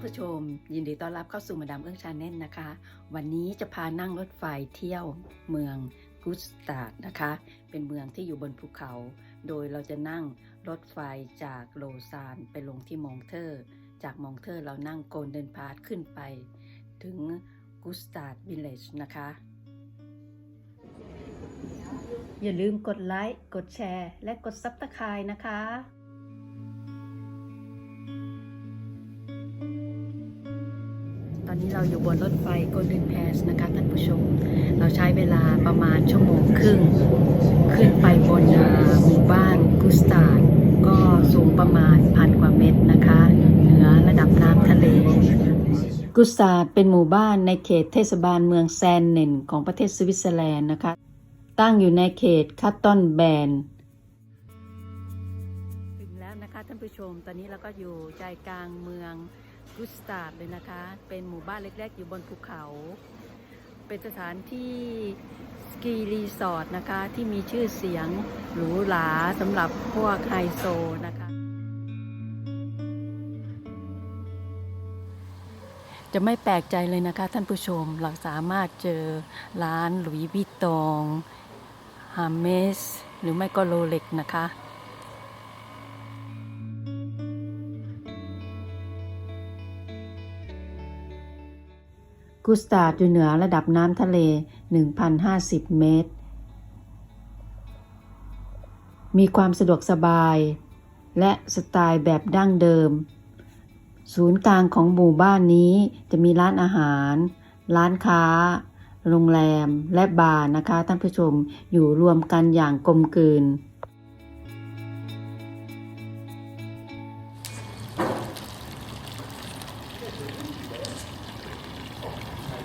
านผู้ชม ยินดีต้อนรับเข้าสู่มาดามเอื้องชาแนลนะคะ วันนี้จะพานั่งรถไฟเที่ยวเมืองกุสตาดนะคะ เป็นเมืองที่อยู่บนภูเขา โดยเราจะนั่งรถไฟจากโลซานไปลงที่มองเทอร์ จากมองเทอร์เรานั่งโกลเด้นพาสขึ้นไป ถึงกุสตาดวิลเลจนะคะ อย่าลืมกดไลค์กดแชร์ และกดซับสไครต์นะคะ อนนี้เราอยู่บนรถไฟ Golden Pass นะคะท่านผู้ชม เราใช้เวลาประมาณชั่วโมงครึ่ง ขึ้นไปบนหมู่บ้านกุสตาดก็สูงประมาณพันกว่าเมตรนะคะ เหนือระดับน้ำทะเล กุสตาดเป็นหมู่บ้านในเขตเทศบาลเมืองแซนเนนของประเทศสวิตเซอร์แลนด์นะคะ ตั้งอยู่ในเขตคัตตอนแบนถึงแล้วนะคะท่านผู้ชม ตอนนี้เราก็อยู่ใจกลางเมือง กุสตาดเลยนะคะ เป็นหมู่บ้านเล็กๆ อยู่บนภูเขา เป็นสถานที่สกีรีสอร์ทนะคะ ที่มีชื่อเสียงหรูหราสำหรับพวกไฮโซนะคะ จะไม่แปลกใจเลยนะคะท่านผู้ชมเราสามารถเจอร้านหลุยส์วิตตองฮาเมส หรือไม่ก็โรเล็กนะคะ กุสตาดอยู่เหนือระดับน้ำทะเล 1,050 เมตร มีความสะดวกสบาย และสไตล์แบบดั้งเดิม ศูนย์กลางของหมู่บ้านนี้จะมีร้านอาหาร ร้านค้า โรงแรม และบาร์นะคะ ท่านผู้ชมอยู่รวมกันอย่างกลมกลืน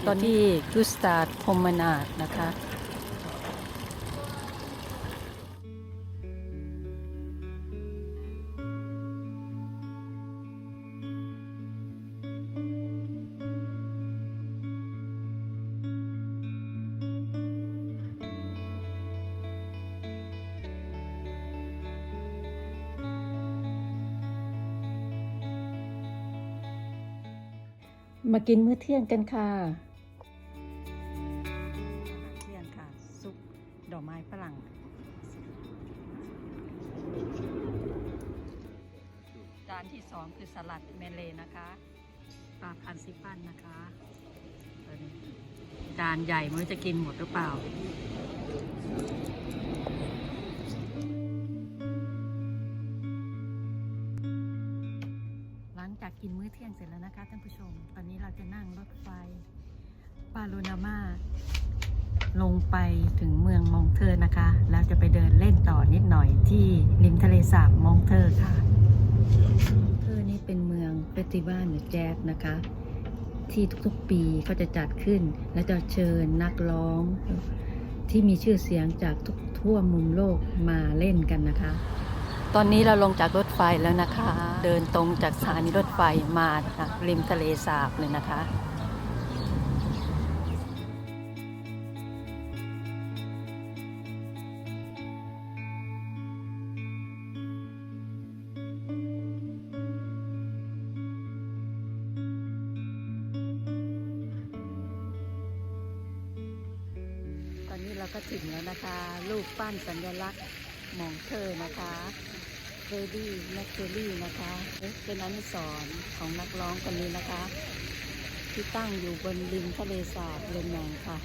ตอนที่กุสตาดพมนาดนะคะ มากินมื้อเที่ยงกันค่ะเที่ยงค่ะซุปดอกไม้ฝรั่งจานที่สองคือสลัดเมเลนะคะปลาพันซิปันนะคะจานใหญ่ไมันจะกินหมดหรือเปล่า กินมื้อเที่ยงเสร็จแล้วนะคะท่านผู้ชม ตอนนี้เราจะนั่งรถไฟปาโลนามาลงไปถึงเมืองมองเทอร์นะคะ แล้วจะไปเดินเล่นต่อนิดหน่อยที่ริมทะเลสาบมองเทอร์ค่ะมองเทอร์นี่เป็นเมืองเฟสติวัลแจ๊สนะคะ ที่ทุกๆปีก็จะจัดขึ้น และจะเชิญนักร้องที่มีชื่อเสียงจากทุกทั่วมุมโลกมาเล่นกันนะคะ ตอนนี้เราลงจากรถไฟแล้วนะคะ เดินตรงจากสถานีรถไฟมาริมทะเลสาบเลยนะคะตอนนี้เราก็ถึงแล้วนะคะ รูปปั้นสัญลักษณ์ มองเธอนะคะเฟรดี้แมคเคอรี่นะคะเป็นอนุสรของนักร้องคนนี้นะคะ ที่ตั้งอยู่บนริมทะเลสาบเลนแมงค่ะ